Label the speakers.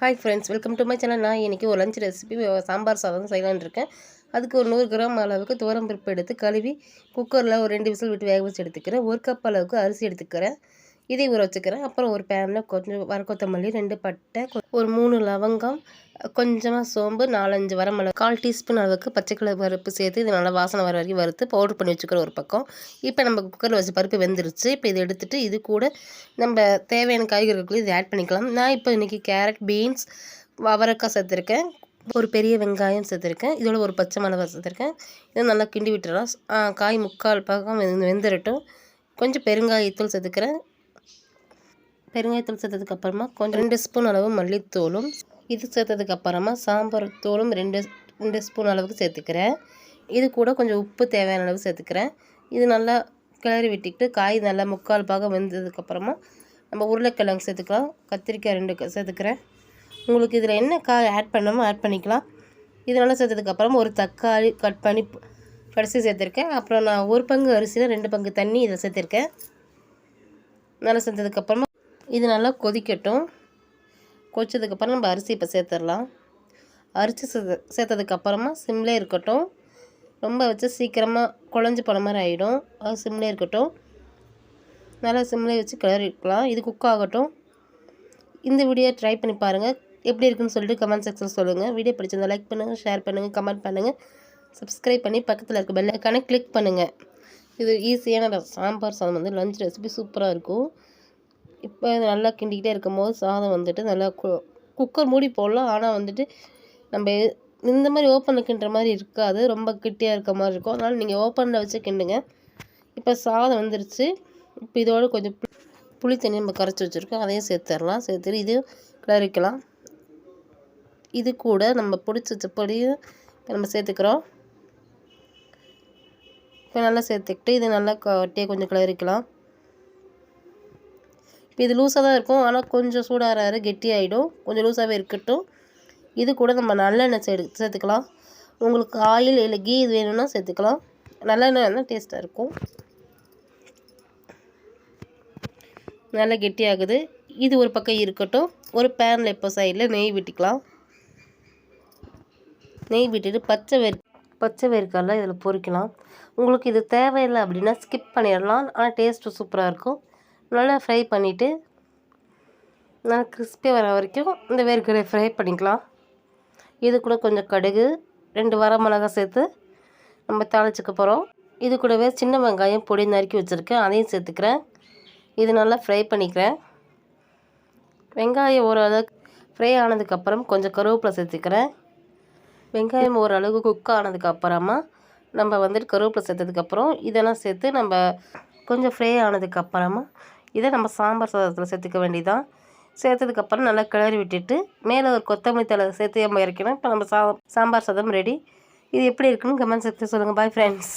Speaker 1: Hi friends welcome to my channel நான் இன்றைக்கி ஒரு லஞ்ச் ரெசிபி சாம்பார் சாதம் செய்யலான்னு இருக்கேன். அதுக்கு ஒரு நூறு கிராம் அளவுக்கு துவரம் பருப்பு எடுத்து கழுவி குக்கரில் ஒரு ரெண்டு விசில் விட்டு வேக வச்சு எடுத்துக்கிறேன். ஒரு கப் அளவுக்கு அரிசி எடுத்துக்கிறேன். இதை ஊற வச்சுக்கிறேன். அப்புறம் ஒரு பேனில் கொஞ்சம் வர கொத்தமல்லி ரெண்டு பட்டை ஒரு மூணு லவங்கம் கொஞ்சமாக சோம்பு நாலஞ்சு வரமிளகு கால் டீஸ்பூன் அளவுக்கு பச்சை கலர் பருப்பு சேர்த்து இது நல்லா வாசனை வர வரைக்கும் வறுத்து பவுடர் பண்ணி வச்சுக்கிற ஒரு பக்கம். இப்போ நம்ம குக்கரில் வச்சு பருப்பு வெந்துருச்சு. இப்போ இதை எடுத்துகிட்டு இது கூட நம்ம தேவையான காய்கறிகளுக்கு இதை ஆட் பண்ணிக்கலாம். நான் இப்போ இன்றைக்கி கேரட் பீன்ஸ் அவரைக்காய் சேர்த்துருக்கேன். ஒரு பெரிய வெங்காயம் சேர்த்துருக்கேன். இதோட ஒரு பச்சை மிளகா சேர்த்துருக்கேன். இதை நல்லா கிண்டி விட்டுறலாம் காய் முக்கால் பக்கம் வெந்து வெந்துடட்டும் கொஞ்சம் பெருங்காயத்தூள் சேர்த்துக்கிறேன். பெருங்காயத்தூள் சேர்த்ததுக்கு அப்புறமா கொஞ்சம் ரெண்டு ஸ்பூன் அளவு மல்லித்தூளும். இது சேர்த்ததுக்கு அப்புறமா சாம்பார் தூளும் ரெண்டு ரெண்டு ஸ்பூன் அளவுக்கு சேர்த்துக்கிறேன். இது கூட கொஞ்சம் உப்பு தேவையான அளவு சேர்த்துக்கிறேன். இது நல்லா கிளறி விட்டுக்கிட்டு காய் நல்லா முக்கால் பாகம் வெந்ததுக்கப்புறமா நம்ம உருளைக்கிழங்கு சேர்த்துக்கலாம். கத்திரிக்காய் ரெண்டு க- சேர்த்துக்கிறேன். உங்களுக்கு இதில் என்ன காய் ஆட் பண்ணணுமோ ஆட் பண்ணிக்கலாம். இது நல்லா சேர்த்ததுக்கப்புறமா ஒரு தக்காளி கட் பண்ணி கடைசி சேர்த்துருக்கேன். அப்புறம் நான் ஒரு பங்கு அரிசியில் ரெண்டு பங்கு தண்ணி இதில் சேர்த்துருக்கேன். நல்லா சேர்த்ததுக்கப்புறமா இது நல்லா கொதிக்கட்டும். கொதிச்சதுக்கப்புறம் நம்ம அரிசி இப்போ சேர்த்துடலாம். அரிசி சேர்த்து சேர்த்ததுக்கப்புறமா சிம்லே இருக்கட்டும். ரொம்ப வச்சு சீக்கிரமாக குழஞ்சி போன மாதிரி ஆகிடும் அது சிம்லே இருக்கட்டும். நல்லா சிம்லே வச்சு கிளறிக்கலாம். இது குக் ஆகட்டும். இந்த வீடியோ ட்ரை பண்ணி பாருங்கள் எப்படி இருக்குன்னு சொல்லிட்டு கமெண்ட் செக்ஷன் சொல்லுங்கள் வீடியோ பிடிச்சிருந்தா லைக் பண்ணுங்கள் ஷேர் பண்ணுங்கள் கமெண்ட் பண்ணுங்கள் சப்ஸ்கிரைப் பண்ணி பக்கத்தில் இருக்க பெல்லைக்கான கிளிக் பண்ணுங்கள் இது ஈஸியான சாம்பார் சாதம் வந்து லஞ்ச் ரெசிபி சூப்பராக இருக்கும். இப்போ இது நல்லா கிண்டிக்கிட்டே இருக்கும்போது சாதம் வந்துட்டு நல்லா கு- குக்கர் மூடி போடலாம். ஆனால் வந்துட்டு நம்ம இந்த மாதிரி ஓப்பனில் கிண்டுற மாதிரி இருக்காது. ரொம்ப கிட்டியாக இருக்க மாதிரி இருக்கும். அதனால் நீங்கள் ஓப்பனில் வச்சு கிண்டுங்க. இப்போ சாதம் வந்துருச்சு. இப்போ இதோட கொஞ்சம் புளி தண்ணி நம்ம கரைச்சி வச்சுருக்கோம். அதையும் சேர்த்துடலாம். சேர்த்துட்டு இது கிளறிக்கலாம். இது கூட நம்ம பிடிச்ச செப்படியும் பொடியும் நம்ம சேர்த்துக்கிறோம். இப்போ நல்லா சேர்த்துக்கிட்டு இது நல்லா கட்டியே கொஞ்சம் கிளறிக்கலாம். இப்போ இது லூஸாக தான் இருக்கும். ஆனால் கொஞ்சம் சூடாகிற கெட்டி ஆகிடும் கொஞ்சம் லூஸாகவே இருக்கட்டும். இது கூட நம்ம நல்லெண்ணெய் சே சேர்த்துக்கலாம். உங்களுக்கு ஆயில் இல்லை கீ இது வேணும்னா சேர்த்துக்கலாம். நல்லெண்ணெய் டேஸ்ட்டாக இருக்கும். நல்லா கெட்டியாகுது. இது ஒரு பக்கம் இருக்கட்டும். ஒரு பேனில் இப்போ சைடில் நெய் விட்டுக்கலாம். நெய் விட்டுட்டு பச்சை வேர் பச்சை வேர்க்கடலை இதில் பொறிக்கலாம் உங்களுக்கு இது தேவையில்லை அப்படின்னா ஸ்கிப் பண்ணிடலாம். ஆனால் டேஸ்ட்டு சூப்பராக இருக்கும். நல்லா ஃப்ரை பண்ணிவிட்டு நல்லா கிறிஸ்பி வர வரைக்கும் இந்த வேர்க்கடலை ஃப்ரை பண்ணிக்கலாம். இது கூட கொஞ்சம் கடுகு ரெண்டு வரமிளகாய் சேர்த்து நம்ம தாளிச்சுக்க போகிறோம் இது கூடவே சின்ன வெங்காயம் பொடி நறுக்கி வச்சுருக்கேன் அதையும் சேர்த்துக்கிறேன். இது நல்லா ஃப்ரை பண்ணிக்கிறேன். வெங்காயம் ஓரளவுக்கு ஃப்ரை ஆனதுக்கப்புறம் கொஞ்சம் கருவேப்பிலை சேர்த்துக்கிறேன். வெங்காயம் ஓரளவுக்கு குக் ஆனதுக்கு அப்புறமா நம்ம வந்துட்டு கருவேப்பிலை சேர்த்ததுக்கப்புறம் இதெல்லாம் சேர்த்து நம்ம கொஞ்சம் ஃப்ரை ஆனதுக்கப்புறமா இதை நம்ம சாம்பார் சாதத்தில் சேர்த்துக்க வேண்டியதான் சேர்த்ததுக்கப்புறம் நல்லா கிளறி விட்டுட்டு மேலே ஒரு கொத்தமல்லி தலை சேர்த்து நம்ம இறக்கணும் இப்போ நம்ம சா சாம்பார் சாதம் ரெடி இது எப்படி இருக்குன்னு கமெண்ட் செக்ஷன் சொல்லுங்கள் பாய் ஃப்ரெண்ட்ஸ்